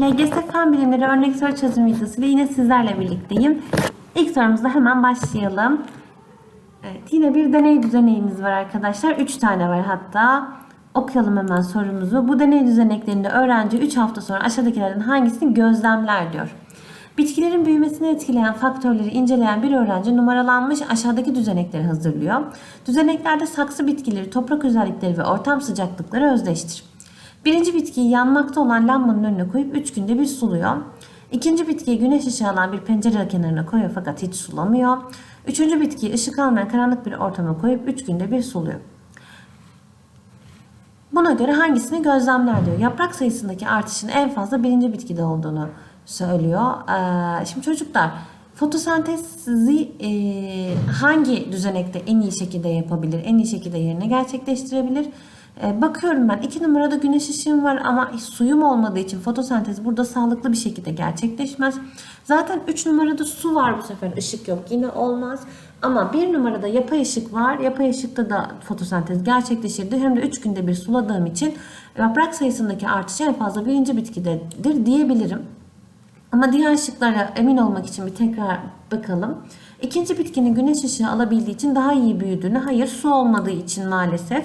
LGS Fen Bilimleri örnek soru çözüm videosu ve yine sizlerle birlikteyim. İlk sorumuzla hemen başlayalım. Evet, yine bir deney düzeneğimiz var arkadaşlar. 3 tane var hatta. Okuyalım hemen sorumuzu. Bu deney düzeneklerinde öğrenci 3 hafta sonra aşağıdakilerden hangisini gözlemler diyor. Bitkilerin büyümesini etkileyen faktörleri inceleyen bir öğrenci numaralanmış aşağıdaki düzenekleri hazırlıyor. Düzeneklerde saksı bitkileri, toprak özellikleri ve ortam sıcaklıkları özdeştir. Birinci bitkiyi yanmakta olan lambanın önüne koyup 3 günde bir suluyor. İkinci bitkiyi güneş ışığı alan bir pencere kenarına koyuyor fakat hiç sulamıyor. Üçüncü bitkiyi ışık almayan karanlık bir ortama koyup 3 günde bir suluyor. Buna göre hangisini gözlemler diyor. Yaprak sayısındaki artışın en fazla birinci bitkide olduğunu söylüyor. Ee, şimdi çocuklar fotosentezi e, hangi düzenekte en iyi şekilde yapabilir, en iyi şekilde yerine gerçekleştirebilir? Ee, bakıyorum ben iki numarada güneş ışığım var ama suyum olmadığı için fotosentez burada sağlıklı bir şekilde gerçekleşmez. Zaten 3 numarada su var bu sefer ışık yok yine olmaz. Ama bir numarada yapay ışık var. Yapay ışıkta da fotosentez gerçekleşirdi. Hem de 3 günde bir suladığım için yaprak sayısındaki artış en fazla birinci bitkidedir diyebilirim. Ama diğer şıklara emin olmak için bir tekrar bakalım. İkinci bitkinin güneş ışığı alabildiği için daha iyi büyüdüğünü, hayır su olmadığı için maalesef.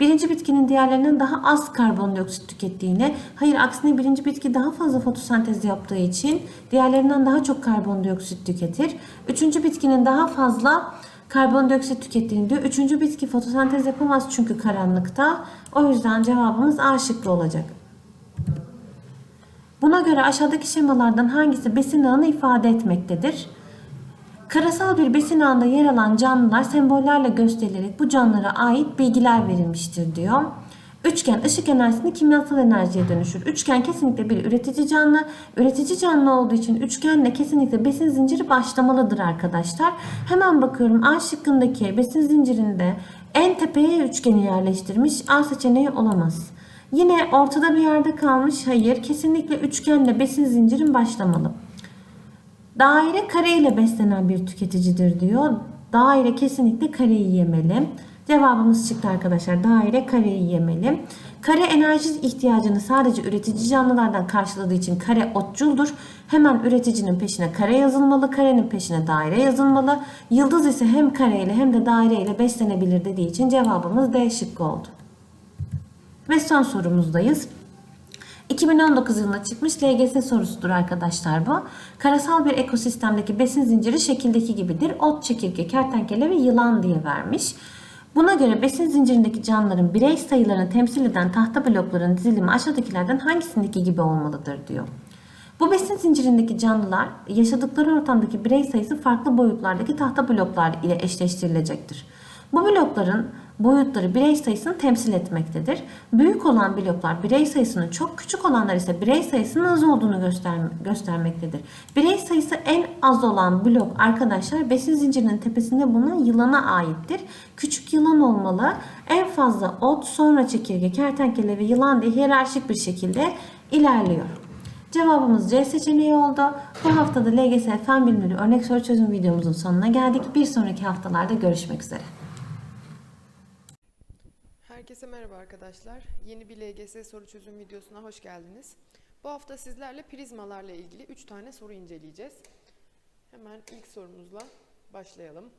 Birinci bitkinin diğerlerinden daha az karbondioksit tükettiğini, hayır aksine birinci bitki daha fazla fotosentez yaptığı için diğerlerinden daha çok karbondioksit tüketir. Üçüncü bitkinin daha fazla karbondioksit tükettiğini diyor. Üçüncü bitki fotosentez yapamaz çünkü karanlıkta. O yüzden cevabımız A şıkkı olacak. Buna göre aşağıdaki şemalardan hangisi besin ağını ifade etmektedir? Karasal bir besin ağında yer alan canlılar sembollerle gösterilerek bu canlılara ait bilgiler verilmiştir diyor. Üçgen ışık enerjisini kimyasal enerjiye dönüşür. Üçgen kesinlikle bir üretici canlı. Üretici canlı olduğu için üçgenle kesinlikle besin zinciri başlamalıdır arkadaşlar. Hemen bakıyorum A şıkkındaki besin zincirinde en tepeye üçgeni yerleştirmiş. A seçeneği olamaz. Yine ortada bir yerde kalmış. Hayır. Kesinlikle üçgenle besin zincirin başlamalı. Daire kare ile beslenen bir tüketicidir diyor. Daire kesinlikle kareyi yemeli. Cevabımız çıktı arkadaşlar. Daire kareyi yemeli. Kare enerji ihtiyacını sadece üretici canlılardan karşıladığı için kare otçuldur. Hemen üreticinin peşine kare yazılmalı, karenin peşine daire yazılmalı. Yıldız ise hem kare ile hem de daire ile beslenebilir dediği için cevabımız D şıkkı oldu. Ve son sorumuzdayız. 2019 yılında çıkmış LGS sorusudur arkadaşlar bu. Karasal bir ekosistemdeki besin zinciri şekildeki gibidir. Ot, çekirge, kertenkele ve yılan diye vermiş. Buna göre besin zincirindeki canlıların birey sayılarını temsil eden tahta blokların dizilimi aşağıdakilerden hangisindeki gibi olmalıdır diyor. Bu besin zincirindeki canlılar yaşadıkları ortamdaki birey sayısı farklı boyutlardaki tahta bloklar ile eşleştirilecektir. Bu blokların boyutları birey sayısını temsil etmektedir. Büyük olan bloklar birey sayısının çok küçük olanlar ise birey sayısının az olduğunu göster göstermektedir. Birey sayısı en az olan blok arkadaşlar besin zincirinin tepesinde bulunan yılana aittir. Küçük yılan olmalı. En fazla ot, sonra çekirge, kertenkele ve yılan diye hiyerarşik bir şekilde ilerliyor. Cevabımız C seçeneği oldu. Bu haftada LGS Fen Bilimleri örnek soru çözüm videomuzun sonuna geldik. Bir sonraki haftalarda görüşmek üzere. Herkese merhaba arkadaşlar. Yeni bir LGS soru çözüm videosuna hoş geldiniz. Bu hafta sizlerle prizmalarla ilgili 3 tane soru inceleyeceğiz. Hemen ilk sorumuzla başlayalım.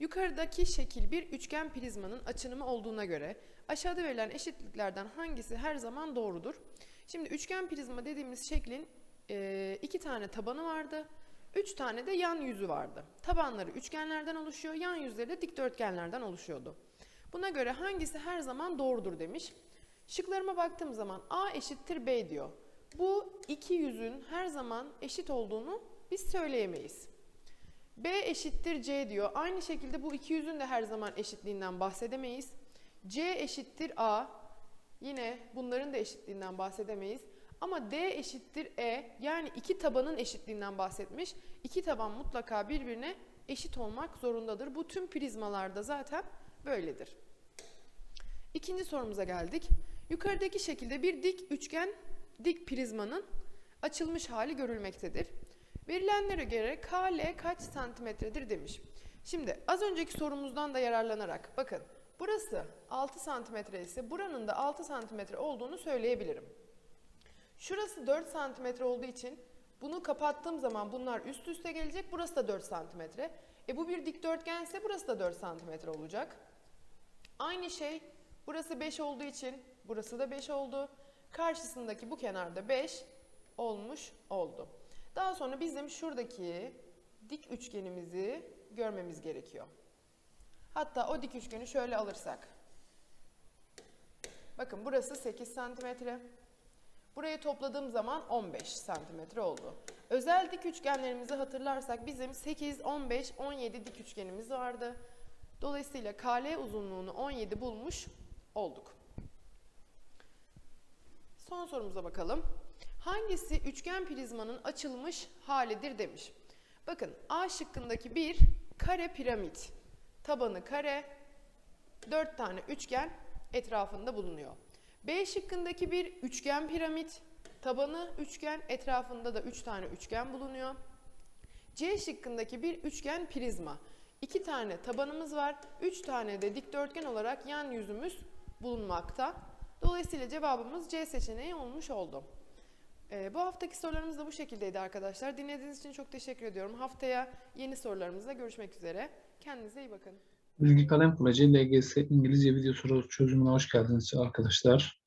Yukarıdaki şekil bir üçgen prizmanın açınımı olduğuna göre aşağıda verilen eşitliklerden hangisi her zaman doğrudur? Şimdi üçgen prizma dediğimiz şeklin e, iki tane tabanı vardı. Üç tane de yan yüzü vardı. Tabanları üçgenlerden oluşuyor, yan yüzleri de dikdörtgenlerden oluşuyordu. Buna göre hangisi her zaman doğrudur demiş. Şıklarıma baktığım zaman A eşittir B diyor. Bu iki yüzün her zaman eşit olduğunu biz söyleyemeyiz. B eşittir C diyor. Aynı şekilde bu iki yüzün de her zaman eşitliğinden bahsedemeyiz. C eşittir A. Yine bunların da eşitliğinden bahsedemeyiz. Ama D eşittir E yani iki tabanın eşitliğinden bahsetmiş. İki taban mutlaka birbirine eşit olmak zorundadır. Bu tüm prizmalarda zaten böyledir. İkinci sorumuza geldik. Yukarıdaki şekilde bir dik üçgen dik prizmanın açılmış hali görülmektedir. Verilenlere göre KL kaç santimetredir demiş. Şimdi az önceki sorumuzdan da yararlanarak bakın burası 6 santimetre ise buranın da 6 santimetre olduğunu söyleyebilirim. Şurası 4 santimetre olduğu için bunu kapattığım zaman bunlar üst üste gelecek. Burası da 4 santimetre. E bu bir dikdörtgense burası da 4 santimetre olacak. Aynı şey burası 5 olduğu için burası da 5 oldu. Karşısındaki bu kenarda 5 olmuş oldu. Daha sonra bizim şuradaki dik üçgenimizi görmemiz gerekiyor. Hatta o dik üçgeni şöyle alırsak. Bakın burası 8 santimetre. Burayı topladığım zaman 15 santimetre oldu. Özel dik üçgenlerimizi hatırlarsak bizim 8, 15, 17 dik üçgenimiz vardı. Dolayısıyla KL uzunluğunu 17 bulmuş olduk. Son sorumuza bakalım. Hangisi üçgen prizmanın açılmış halidir demiş. Bakın A şıkkındaki bir kare piramit. Tabanı kare, 4 tane üçgen etrafında bulunuyor. B şıkkındaki bir üçgen piramit, tabanı üçgen, etrafında da 3 tane üçgen bulunuyor. C şıkkındaki bir üçgen prizma. 2 tane tabanımız var, 3 tane de dikdörtgen olarak yan yüzümüz bulunmakta. Dolayısıyla cevabımız C seçeneği olmuş oldu. Ee, bu haftaki sorularımız da bu şekildeydi arkadaşlar. Dinlediğiniz için çok teşekkür ediyorum. Haftaya yeni sorularımızla görüşmek üzere. Kendinize iyi bakın. Bilgi Kalem Kolej LGS İngilizce video soru çözümüne hoş geldiniz arkadaşlar.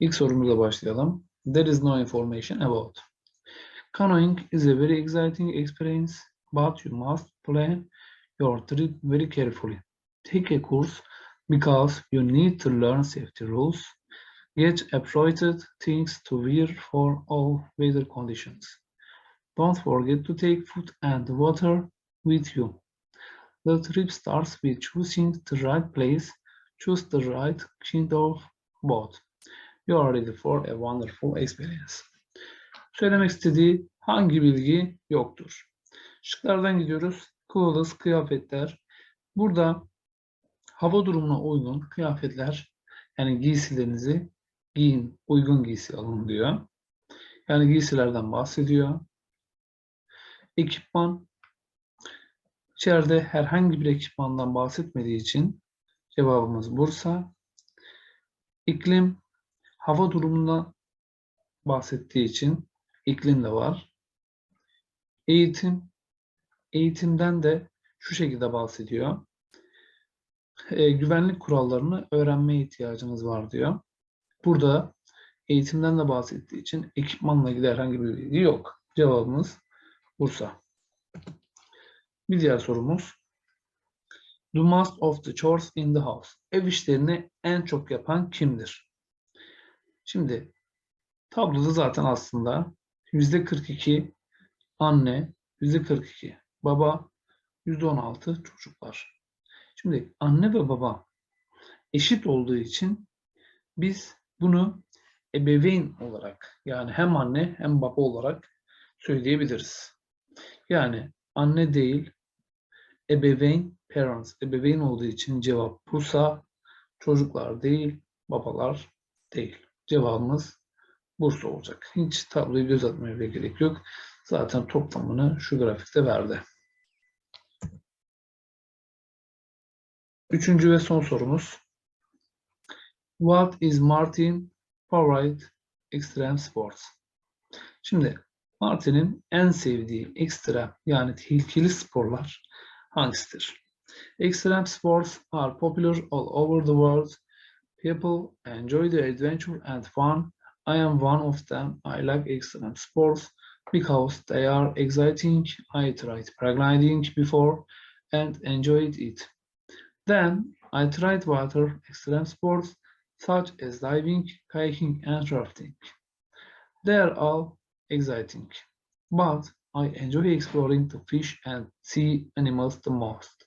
İlk sorumuzla başlayalım. There is no information about. Canoeing is a very exciting experience, but you must plan your trip very carefully. Take a course because you need to learn safety rules. Get appropriate things to wear for all weather conditions. Don't forget to take food and water with you. The trip starts with choosing the right place, choose the right kind of boat. You are ready for a wonderful experience. Söylemek istediği hangi bilgi yoktur? Şıklardan gidiyoruz. Clothes, kıyafetler. Burada hava durumuna uygun kıyafetler, yani giysilerinizi giyin, uygun giysi alın diyor. Yani giysilerden bahsediyor. Ekipman, İçeride herhangi bir ekipmandan bahsetmediği için cevabımız Bursa. İklim, hava durumundan bahsettiği için iklim de var. Eğitim, eğitimden de şu şekilde bahsediyor. E, güvenlik kurallarını öğrenmeye ihtiyacımız var diyor. Burada eğitimden de bahsettiği için ekipmanla ilgili herhangi bir bilgi yok. Cevabımız Bursa. Bir diğer sorumuz. Do most of the chores in the house. Ev işlerini en çok yapan kimdir? Şimdi tabloda zaten aslında yüzde 42 anne, yüzde 42 baba, yüzde 16 çocuklar. Şimdi anne ve baba eşit olduğu için biz bunu ebeveyn olarak yani hem anne hem baba olarak söyleyebiliriz. Yani anne değil ebeveyn parents ebeveyn olduğu için cevap Bursa çocuklar değil babalar değil. Cevabımız Bursa olacak. Hiç tabloyu göz atmaya gerek yok. Zaten toplamını şu grafikte verdi. Üçüncü ve son sorumuz. What is Martin favorite extreme sports? Şimdi Martin'in en sevdiği ekstrem yani tehlikeli sporlar hangisidir? Extreme sports are popular all over the world. People enjoy the adventure and fun. I am one of them. I like extreme sports because they are exciting. I tried paragliding before and enjoyed it. Then I tried water extreme sports such as diving, kayaking, and rafting. They are all exciting, but I enjoy exploring the fish and sea animals the most.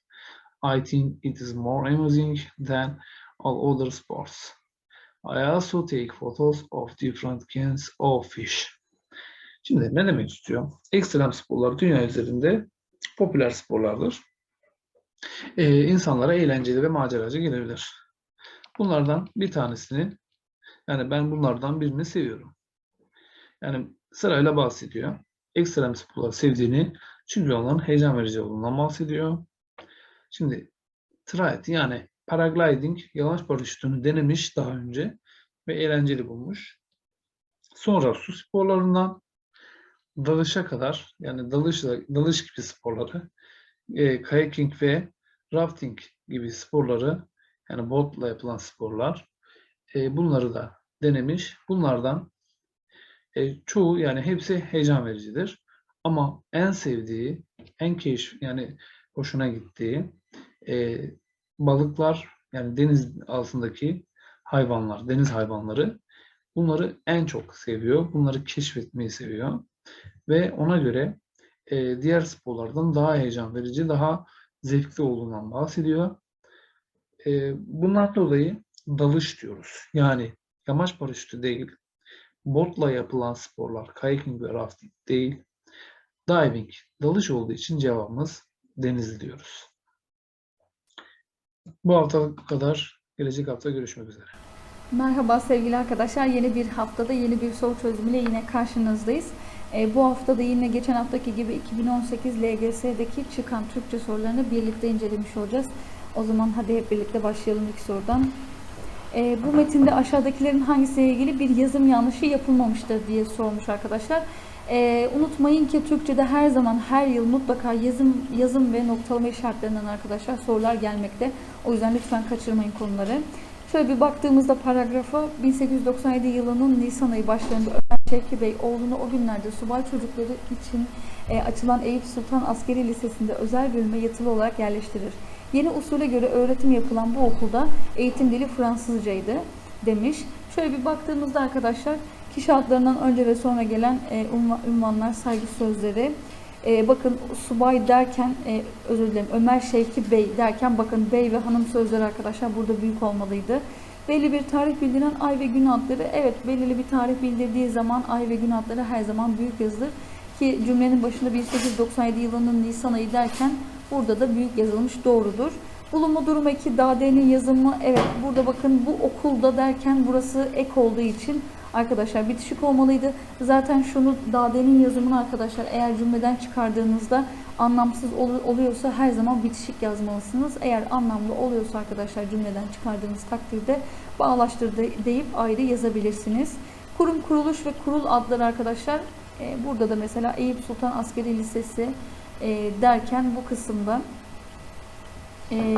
I think it is more amusing than all other sports. I also take photos of different kinds of fish. Şimdi ne demek istiyor? Ekstrem sporlar dünya üzerinde popüler sporlardır. Ee, insanlara eğlenceli ve maceracı gelebilir. Bunlardan bir tanesini, yani ben bunlardan birini seviyorum. Yani sırayla bahsediyor. Ekstrem sporları sevdiğini, çünkü onların heyecan verici olduğundan bahsediyor. Şimdi tried yani paragliding, yamaç paraşütünü denemiş daha önce ve eğlenceli bulmuş. Sonra su sporlarından dalışa kadar yani dalışla dalış gibi sporları, e, kayaking ve rafting gibi sporları yani botla yapılan sporlar e, bunları da denemiş. Bunlardan e, çoğu yani hepsi heyecan vericidir. Ama en sevdiği, en keyif yani hoşuna gittiği e, balıklar yani deniz altındaki hayvanlar, deniz hayvanları bunları en çok seviyor. Bunları keşfetmeyi seviyor. Ve ona göre e, diğer sporlardan daha heyecan verici, daha zevkli olduğundan bahsediyor. E, bundan dolayı dalış diyoruz. Yani yamaç paraşütü değil, botla yapılan sporlar, kayaking ve rafting değil, diving, dalış olduğu için cevabımız denizli diyoruz. Bu hafta kadar, gelecek hafta görüşmek üzere. Merhaba sevgili arkadaşlar. Yeni bir haftada yeni bir soru çözümüyle yine karşınızdayız. Ee, bu hafta da yine geçen haftaki gibi 2018 LGS'deki çıkan Türkçe sorularını birlikte incelemiş olacağız. O zaman hadi hep birlikte başlayalım ilk sorudan. Ee, bu metinde aşağıdakilerin hangisiyle ilgili bir yazım yanlışı yapılmamıştır diye sormuş arkadaşlar. Ee, unutmayın ki Türkçe'de her zaman her yıl mutlaka yazım yazım ve noktalama işaretlerinden arkadaşlar sorular gelmekte. O yüzden lütfen kaçırmayın konuları. Şöyle bir baktığımızda paragrafa 1897 yılının Nisan ayı başlarında Şevki Bey oğlunu o günlerde subay çocukları için e, açılan Eyüp Sultan Askeri Lisesi'nde özel bölüme yatılı olarak yerleştirir. Yeni usule göre öğretim yapılan bu okulda eğitim dili Fransızcaydı demiş. Şöyle bir baktığımızda arkadaşlar kişi adlarından önce ve sonra gelen e, ünvanlar, saygı sözleri, e, bakın subay derken e, özür dilerim Ömer Şevki Bey derken bakın bey ve hanım sözleri arkadaşlar burada büyük olmalıydı. Belli bir tarih bildiren ay ve gün adları evet belirli bir tarih bildirdiği zaman ay ve gün adları her zaman büyük yazılır. Ki cümlenin başında 1897 yılının Nisan ayı derken burada da büyük yazılmış doğrudur. Bulunma durumu 2 Dade'nin yazımı evet burada bakın bu okulda derken burası ek olduğu için arkadaşlar bitişik olmalıydı. Zaten şunu Dade'nin yazımını arkadaşlar eğer cümleden çıkardığınızda anlamsız ol- oluyorsa her zaman bitişik yazmalısınız. Eğer anlamlı oluyorsa arkadaşlar cümleden çıkardığınız takdirde bağlaştır de- deyip ayrı yazabilirsiniz. Kurum, kuruluş ve kurul adları arkadaşlar e, burada da mesela Eyüp Sultan Askeri Lisesi e, derken bu kısımda e,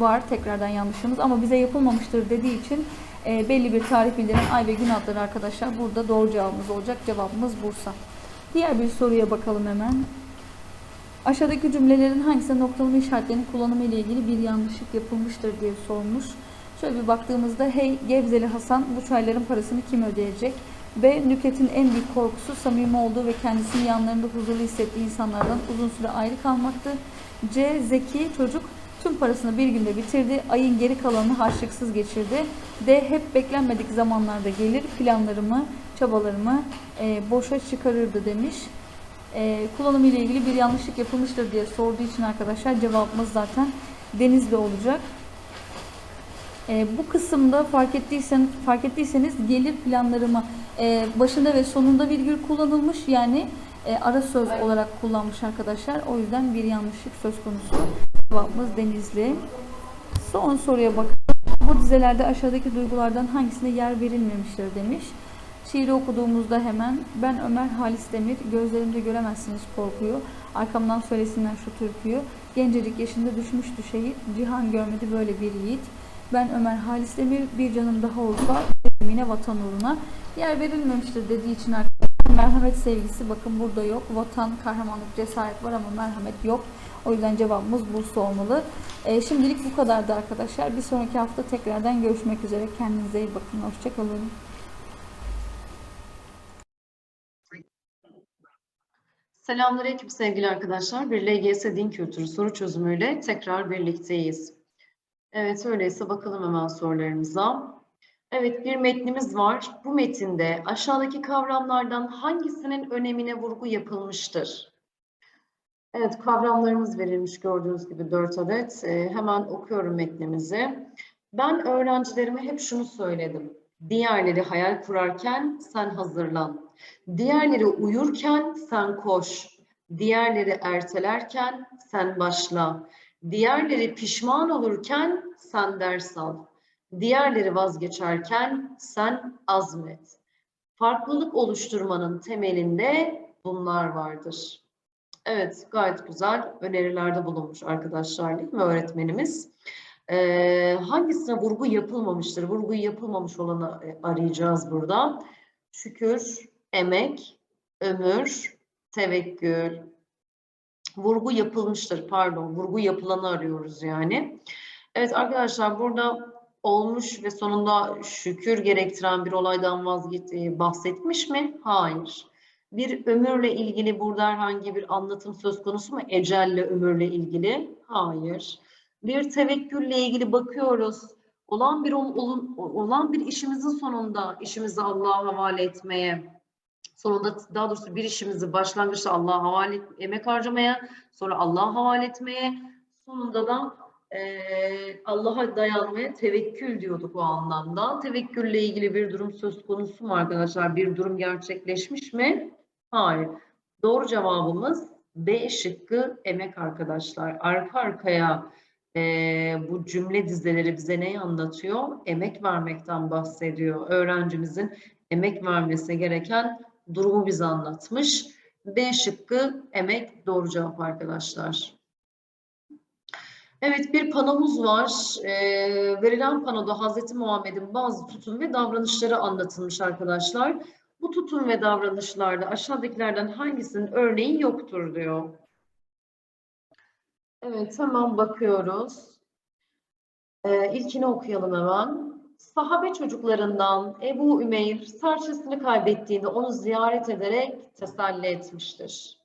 var tekrardan yanlışımız ama bize yapılmamıştır dediği için e, belli bir tarih bildiren ay ve gün adları arkadaşlar burada doğru cevabımız olacak. Cevabımız Bursa. Diğer bir soruya bakalım hemen. Aşağıdaki cümlelerin hangisinde noktalama işaretlerinin kullanımı ile ilgili bir yanlışlık yapılmıştır diye sormuş. Şöyle bir baktığımızda hey Gebzeli Hasan bu çayların parasını kim ödeyecek? B. Nüket'in en büyük korkusu samimi olduğu ve kendisini yanlarında huzurlu hissettiği insanlardan uzun süre ayrı kalmaktı. C. Zeki çocuk tüm parasını bir günde bitirdi. Ayın geri kalanını harçlıksız geçirdi. D. Hep beklenmedik zamanlarda gelir. Planlarımı, çabalarımı e, boşa çıkarırdı demiş. E, kullanımı ile ilgili bir yanlışlık yapılmıştır diye sorduğu için arkadaşlar cevabımız zaten Denizli olacak. E, bu kısımda fark ettiysen fark ettiyseniz gelir planlarımı e, başında ve sonunda virgül kullanılmış yani e, ara söz olarak kullanmış arkadaşlar. O yüzden bir yanlışlık söz konusu. Cevabımız Denizli. Son soruya bakalım. Bu dizelerde aşağıdaki duygulardan hangisine yer verilmemiştir demiş. Şiiri okuduğumuzda hemen ben Ömer Halis Demir gözlerimde göremezsiniz korkuyu arkamdan söylesinler şu türküyü gencecik yaşında düşmüştü şehit cihan görmedi böyle bir yiğit ben Ömer Halis Demir bir canım daha olsa yine vatan uğruna yer verilmemiştir dediği için arkadaşlar merhamet sevgisi bakın burada yok vatan kahramanlık cesaret var ama merhamet yok o yüzden cevabımız Bursa olmalı. Ee, şimdilik bu kadardı arkadaşlar. Bir sonraki hafta tekrardan görüşmek üzere. Kendinize iyi bakın. Hoşçakalın. Selamünaleyküm sevgili arkadaşlar. Bir LGS din kültürü soru çözümüyle tekrar birlikteyiz. Evet öyleyse bakalım hemen sorularımıza. Evet bir metnimiz var. Bu metinde aşağıdaki kavramlardan hangisinin önemine vurgu yapılmıştır? Evet kavramlarımız verilmiş gördüğünüz gibi 4 adet. Ee, hemen okuyorum metnimizi. Ben öğrencilerime hep şunu söyledim. Diğerleri hayal kurarken sen hazırlan. Diğerleri uyurken sen koş. Diğerleri ertelerken sen başla. Diğerleri pişman olurken sen ders al. Diğerleri vazgeçerken sen azmet. Farklılık oluşturmanın temelinde bunlar vardır. Evet, gayet güzel önerilerde bulunmuş arkadaşlar değil mi öğretmenimiz? Ee, hangisine vurgu yapılmamıştır? Vurgu yapılmamış olanı e, arayacağız burada. Şükür, emek, ömür, tevekkül. Vurgu yapılmıştır, pardon. Vurgu yapılanı arıyoruz yani. Evet arkadaşlar burada olmuş ve sonunda şükür gerektiren bir olaydan vazgeç e, bahsetmiş mi? Hayır. Bir ömürle ilgili burada herhangi bir anlatım söz konusu mu? Ecelle ömürle ilgili? Hayır. Bir tevekkülle ilgili bakıyoruz. Olan bir ol- olan bir işimizin sonunda işimizi Allah'a havale etmeye, sonunda daha doğrusu bir işimizi başlangıçta Allah'a havale emek harcamaya, sonra Allah'a havale etmeye, sonunda da eee, Allah'a dayanmaya tevekkül diyorduk o anlamda. Tevekkülle ilgili bir durum söz konusu mu arkadaşlar? Bir durum gerçekleşmiş mi? Hayır. Doğru cevabımız B şıkkı emek arkadaşlar. Arka arkaya eee, bu cümle dizeleri bize neyi anlatıyor? Emek vermekten bahsediyor. Öğrencimizin emek vermesi gereken durumu bize anlatmış. B şıkkı emek doğru cevap arkadaşlar. Evet bir panomuz var. Ee, verilen panoda Hz. Muhammed'in bazı tutum ve davranışları anlatılmış arkadaşlar. Bu tutum ve davranışlarda aşağıdakilerden hangisinin örneği yoktur diyor. Evet hemen bakıyoruz. Ee, ilkini okuyalım hemen. Sahabe çocuklarından Ebu Ümeyr serçesini kaybettiğinde onu ziyaret ederek teselli etmiştir.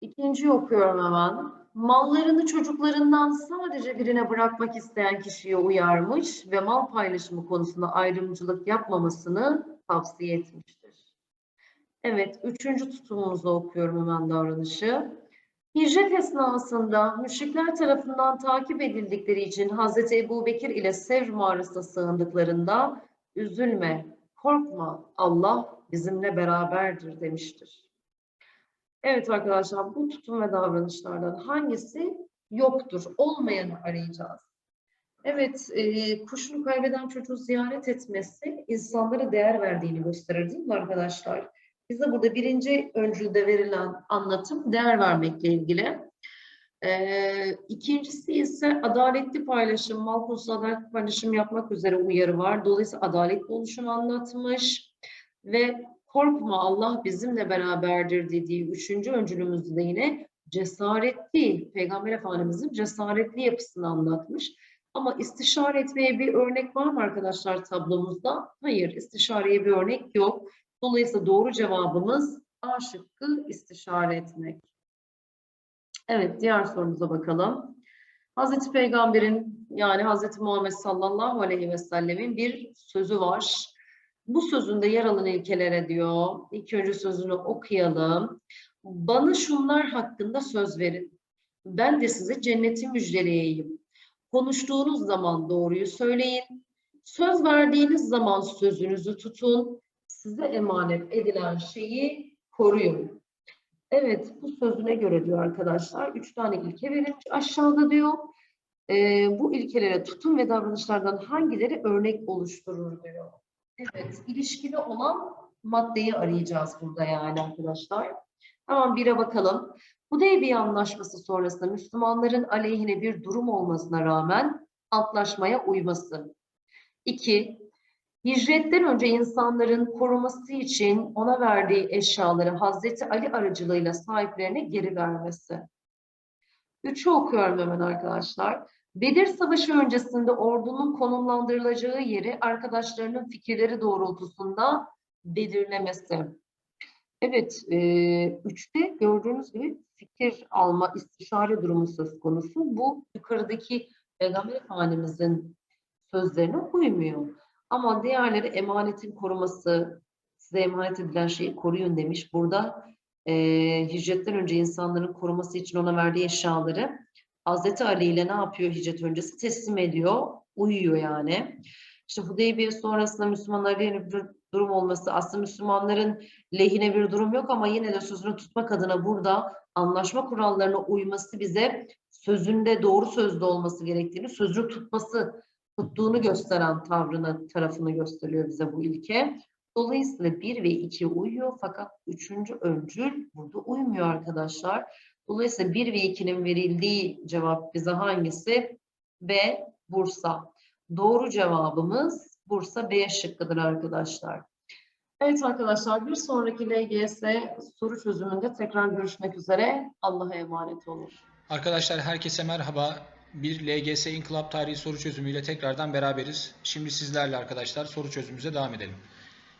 İkinciyi okuyorum hemen. Mallarını çocuklarından sadece birine bırakmak isteyen kişiye uyarmış ve mal paylaşımı konusunda ayrımcılık yapmamasını tavsiye etmiştir. Evet, üçüncü tutumumuzu okuyorum hemen davranışı. Hicret esnasında müşrikler tarafından takip edildikleri için Hazreti Ebu Bekir ile Sevr mağarasına sığındıklarında üzülme, korkma, Allah bizimle beraberdir demiştir. Evet arkadaşlar bu tutum ve davranışlardan hangisi yoktur? Olmayanı arayacağız. Evet, e, kuşunu kaybeden çocuğu ziyaret etmesi insanlara değer verdiğini gösterir değil mi arkadaşlar? Bize burada birinci öncülde verilen anlatım değer vermekle ilgili. Ee, ikincisi ise adaletli paylaşım, mal konusunda paylaşım yapmak üzere uyarı var. Dolayısıyla adaletli oluşumu anlatmış ve korkma Allah bizimle beraberdir dediği üçüncü öncülümüzde de yine cesaretli, Peygamber Efendimizin cesaretli yapısını anlatmış. Ama istişare etmeye bir örnek var mı arkadaşlar tablomuzda? Hayır, istişareye bir örnek yok. Dolayısıyla doğru cevabımız A şıkkı istişare etmek. Evet, diğer sorumuza bakalım. Hazreti Peygamber'in yani Hazreti Muhammed sallallahu aleyhi ve sellemin bir sözü var. Bu sözünde yer alan ilkelere diyor. İlk önce sözünü okuyalım. Bana şunlar hakkında söz verin. Ben de size cenneti müjdeleyeyim. Konuştuğunuz zaman doğruyu söyleyin. Söz verdiğiniz zaman sözünüzü tutun. Size emanet edilen şeyi koruyun. Evet, bu sözüne göre diyor arkadaşlar. Üç tane ilke verilmiş aşağıda diyor. Ee, bu ilkelere tutum ve davranışlardan hangileri örnek oluşturur diyor. Evet, ilişkili olan maddeyi arayacağız burada yani arkadaşlar. Tamam bire bakalım. Hudeybiye Anlaşması sonrasında Müslümanların aleyhine bir durum olmasına rağmen antlaşmaya uyması. İki, hicretten önce insanların koruması için ona verdiği eşyaları Hazreti Ali aracılığıyla sahiplerine geri vermesi. Üçü okuyorum hemen arkadaşlar. Bedir Savaşı öncesinde ordunun konumlandırılacağı yeri arkadaşlarının fikirleri doğrultusunda belirlemesi. Evet, e, üçte gördüğünüz gibi fikir alma, istişare durumu söz konusu. Bu yukarıdaki Peygamber Efendimizin sözlerine uymuyor. Ama diğerleri emanetin koruması, size emanet edilen şeyi koruyun demiş. Burada e, hicretten önce insanların koruması için ona verdiği eşyaları Hazreti Ali ile ne yapıyor hicret öncesi? Teslim ediyor, uyuyor yani. İşte Hudeybiye sonrasında Müslümanlar lehine bir durum olması, aslında Müslümanların lehine bir durum yok ama yine de sözünü tutmak adına burada anlaşma kurallarına uyması bize sözünde doğru sözlü olması gerektiğini, sözünü tutması, tuttuğunu gösteren tavrını, tarafını gösteriyor bize bu ilke. Dolayısıyla 1 ve 2 uyuyor fakat üçüncü öncül burada uymuyor arkadaşlar. Dolayısıyla 1 ve 2'nin verildiği cevap bize hangisi? B. Bursa. Doğru cevabımız Bursa B şıkkıdır arkadaşlar. Evet arkadaşlar bir sonraki LGS soru çözümünde tekrar görüşmek üzere. Allah'a emanet olun. Arkadaşlar herkese merhaba. Bir LGS İnkılap Tarihi soru çözümüyle tekrardan beraberiz. Şimdi sizlerle arkadaşlar soru çözümümüze devam edelim.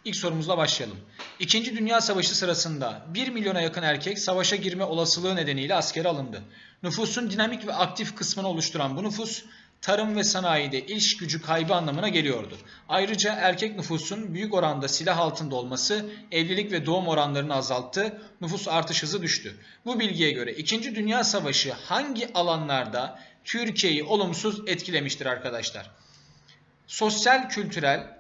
İlk sorumuzla başlayalım. İkinci Dünya Savaşı sırasında 1 milyona yakın erkek savaşa girme olasılığı nedeniyle askere alındı. Nüfusun dinamik ve aktif kısmını oluşturan bu nüfus tarım ve sanayide iş gücü kaybı anlamına geliyordu. Ayrıca erkek nüfusun büyük oranda silah altında olması evlilik ve doğum oranlarını azalttı, nüfus artış hızı düştü. Bu bilgiye göre 2. Dünya Savaşı hangi alanlarda Türkiye'yi olumsuz etkilemiştir arkadaşlar? Sosyal, kültürel,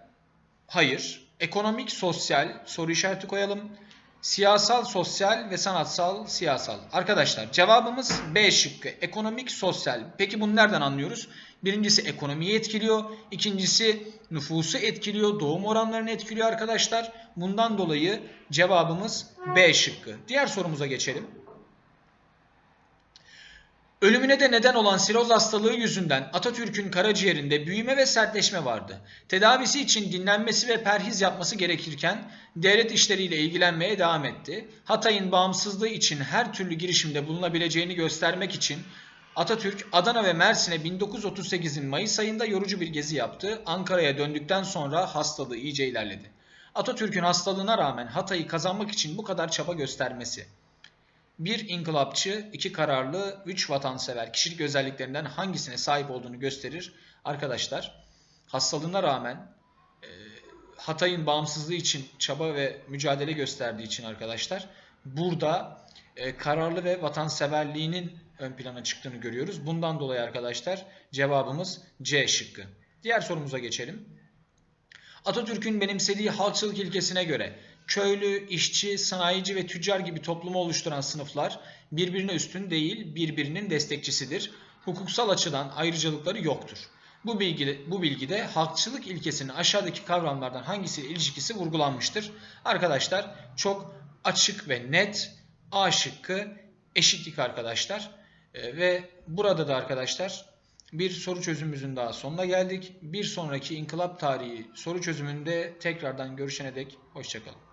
hayır. Ekonomik, sosyal, soru işareti koyalım. Siyasal, sosyal ve sanatsal, siyasal. Arkadaşlar cevabımız B şıkkı. Ekonomik, sosyal. Peki bunu nereden anlıyoruz? Birincisi ekonomiyi etkiliyor. İkincisi nüfusu etkiliyor. Doğum oranlarını etkiliyor arkadaşlar. Bundan dolayı cevabımız B şıkkı. Diğer sorumuza geçelim. Ölümüne de neden olan siroz hastalığı yüzünden Atatürk'ün karaciğerinde büyüme ve sertleşme vardı. Tedavisi için dinlenmesi ve perhiz yapması gerekirken devlet işleriyle ilgilenmeye devam etti. Hatay'ın bağımsızlığı için her türlü girişimde bulunabileceğini göstermek için Atatürk Adana ve Mersin'e 1938'in Mayıs ayında yorucu bir gezi yaptı. Ankara'ya döndükten sonra hastalığı iyice ilerledi. Atatürk'ün hastalığına rağmen Hatay'ı kazanmak için bu kadar çaba göstermesi. Bir inkılapçı, iki kararlı, üç vatansever kişilik özelliklerinden hangisine sahip olduğunu gösterir. Arkadaşlar hastalığına rağmen e, Hatay'ın bağımsızlığı için çaba ve mücadele gösterdiği için arkadaşlar burada e, kararlı ve vatanseverliğinin ön plana çıktığını görüyoruz. Bundan dolayı arkadaşlar cevabımız C şıkkı. Diğer sorumuza geçelim. Atatürk'ün benimsediği halkçılık ilkesine göre köylü, işçi, sanayici ve tüccar gibi toplumu oluşturan sınıflar birbirine üstün değil, birbirinin destekçisidir. Hukuksal açıdan ayrıcalıkları yoktur. Bu bilgi, bu bilgide halkçılık ilkesinin aşağıdaki kavramlardan hangisiyle ilişkisi vurgulanmıştır? Arkadaşlar çok açık ve net A şıkkı eşitlik arkadaşlar. Ee, ve burada da arkadaşlar bir soru çözümümüzün daha sonuna geldik. Bir sonraki inkılap tarihi soru çözümünde tekrardan görüşene dek hoşçakalın.